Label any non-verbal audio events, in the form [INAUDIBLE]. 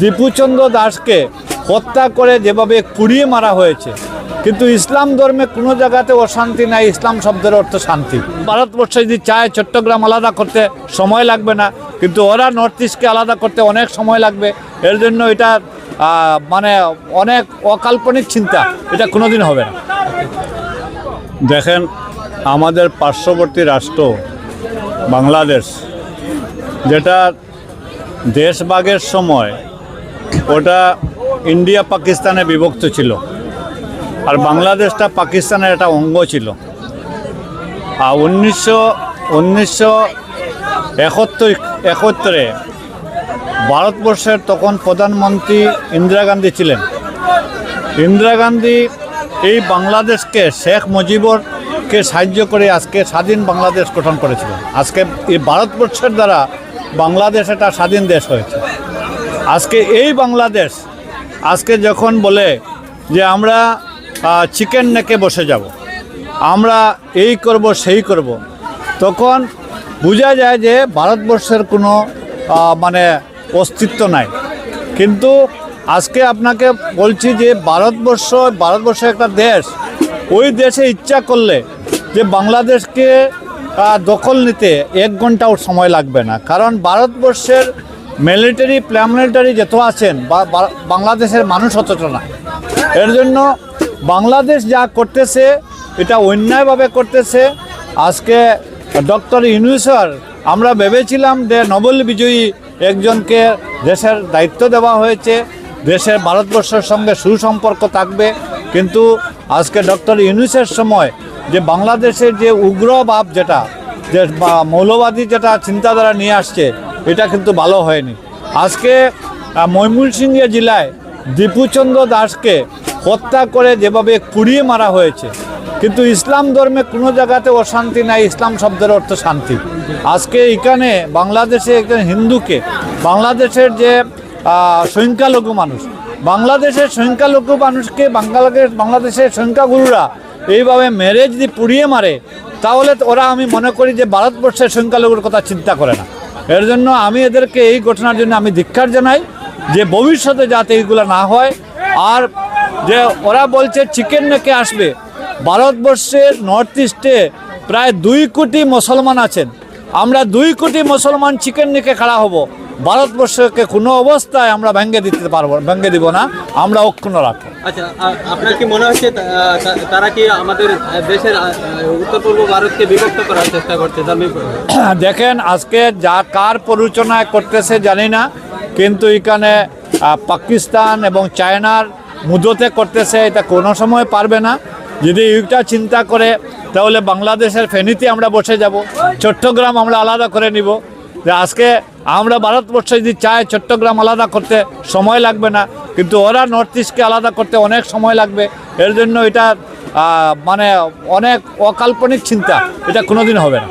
দীপুচন্দ্র দাসকে হত্যা করে যেভাবে কুড়িয়ে মারা হয়েছে, কিন্তু ইসলাম ধর্মে কোনো জায়গাতে অশান্তি নাই, ইসলাম শব্দের অর্থ শান্তি। ভারতবর্ষ যদি চায় চট্টগ্রাম আলাদা করতে সময় লাগবে না, কিন্তু ওরা নর্থ ইস্টকে আলাদা করতে অনেক সময় লাগবে, এর জন্য এটা মানে অনেক অকাল্পনিক চিন্তা, এটা কোনোদিন হবে না। দেখেন, আমাদের পার্শ্ববর্তী রাষ্ট্র বাংলাদেশ, যেটা দেশভাগের সময় ওটা ইন্ডিয়া পাকিস্তানে বিভক্ত ছিল। আর বাংলাদেশটা পাকিস্তানের একটা অঙ্গ ছিল। আর উনিশশো উনিশশো একাত্তরে ভারতবর্ষের তখন প্রধানমন্ত্রী ইন্দিরা গান্ধী ছিলেন। ইন্দিরা গান্ধী এই বাংলাদেশকে শেখ মুজিবরকে সাহায্য করে আজকে স্বাধীন বাংলাদেশ গঠন করেছিলেন। আজকে এই ভারতবর্ষের দ্বারা বাংলাদেশ একটা স্বাধীন দেশ হয়েছে। আজকে এই বাংলাদেশ, আজকে যখন বলে যে আমরা চিকেন নেকে বসে যাব, আমরা এই করব, সেই করব, তখন বোঝা যায় যে ভারতবর্ষের কোনো মানে অস্তিত্ব নাই। কিন্তু আজকে আপনাকে বলছি যে ভারতবর্ষ ভারতবর্ষ একটা দেশ, ওই দেশে ইচ্ছা করলে যে বাংলাদেশকে দখল নিতে এক ঘন্টাও সময় লাগবে না। কারণ ভারতবর্ষের মিলিটারি প্যারামিলিটারি যত আছেন, বা বাংলাদেশের মানুষ অতটা না। এর জন্য বাংলাদেশ যা করতেছে, এটা অন্যায়ভাবে করতেছে। আজকে ডক্টর ইউনুসর আমরা ভেবেছিলাম যে নোবেল বিজয়ী একজনকে দেশের দায়িত্ব দেওয়া হয়েছে, দেশের ভারতবর্ষের সঙ্গে সুসম্পর্ক থাকবে। কিন্তু আজকে ডক্টর ইউনুসের সময় যে বাংলাদেশের যে উগ্রভাব যেটা, যে মৌলবাদী যেটা চিন্তাধারা নিয়ে আসছে এটা কিন্তু ভালো হয়নি। আজকে ময়মনসিংহ জেলায় দীপুচন্দ্র দাসকে হত্যা করে যেভাবে কুড়িয়ে মারা হয়েছে, কিন্তু ইসলাম ধর্মে কোনো জায়গাতে অশান্তি নাই, ইসলাম শব্দের অর্থ শান্তি। আজকে এখানে বাংলাদেশে একজন হিন্দুকে, বাংলাদেশের যে সংখ্যালঘু মানুষ, বাংলাদেশের সংখ্যালঘু মানুষকে বাংলাদেশ, বাংলাদেশের সংখ্যাগুরুরা এইভাবে মেরে যদি পুড়িয়ে মারে, তাহলে ওরা আমি মনে করি যে ভারতবর্ষের সংখ্যালঘুর কথা চিন্তা করে না। এর জন্য আমি এদেরকে এই ঘটনার জন্য আমি ধিক্ষার জানাই যে ভবিষ্যতে যাতে এইগুলো না হয়। আর যে ওরা বলছে চিকেন নেকে আসবে। ভারতবর্ষের নর্থ ইস্টে প্রায় দুই কোটি মুসলমান আছেন। আমরা দুই কোটি মুসলমান চিকেন নেকে খাড়া হব। ভারতবর্ষকে কোনো অবস্থায় আমরা ভেঙে দিতে পারব ভেঙে দিব না আমরা অক্ষুণ্ণ রাখব। আচ্ছা আপনার কি মনে হচ্ছে তারা কি আমাদের দেশের উত্তর পূর্ব ভারতকে বিভক্ত করার চেষ্টা করছে? [COUGHS] দেখেন আজকে যা কার পরিচালনায় করতেছে জানি না কিন্তু এখানে পাকিস্তান এবং চায়নার মুদতে করতেছে এটা কোনো সময় পারবে না। যদি এইটা চিন্তা করে তাহলে বাংলাদেশের ফেনীতে আমরা বসে যাব চট্টগ্রাম আমরা আলাদা করে নিব। যে আজকে আমরা ভারতবর্ষে যদি চাই চট্টগ্রাম আলাদা করতে সময় লাগবে না, কিন্তু ওরা নর্থ ইস্টকে আলাদা করতে অনেক সময় লাগবে। এর জন্য এটা মানে অনেক অকাল্পনিক চিন্তা। এটা কোনোদিন হবে না।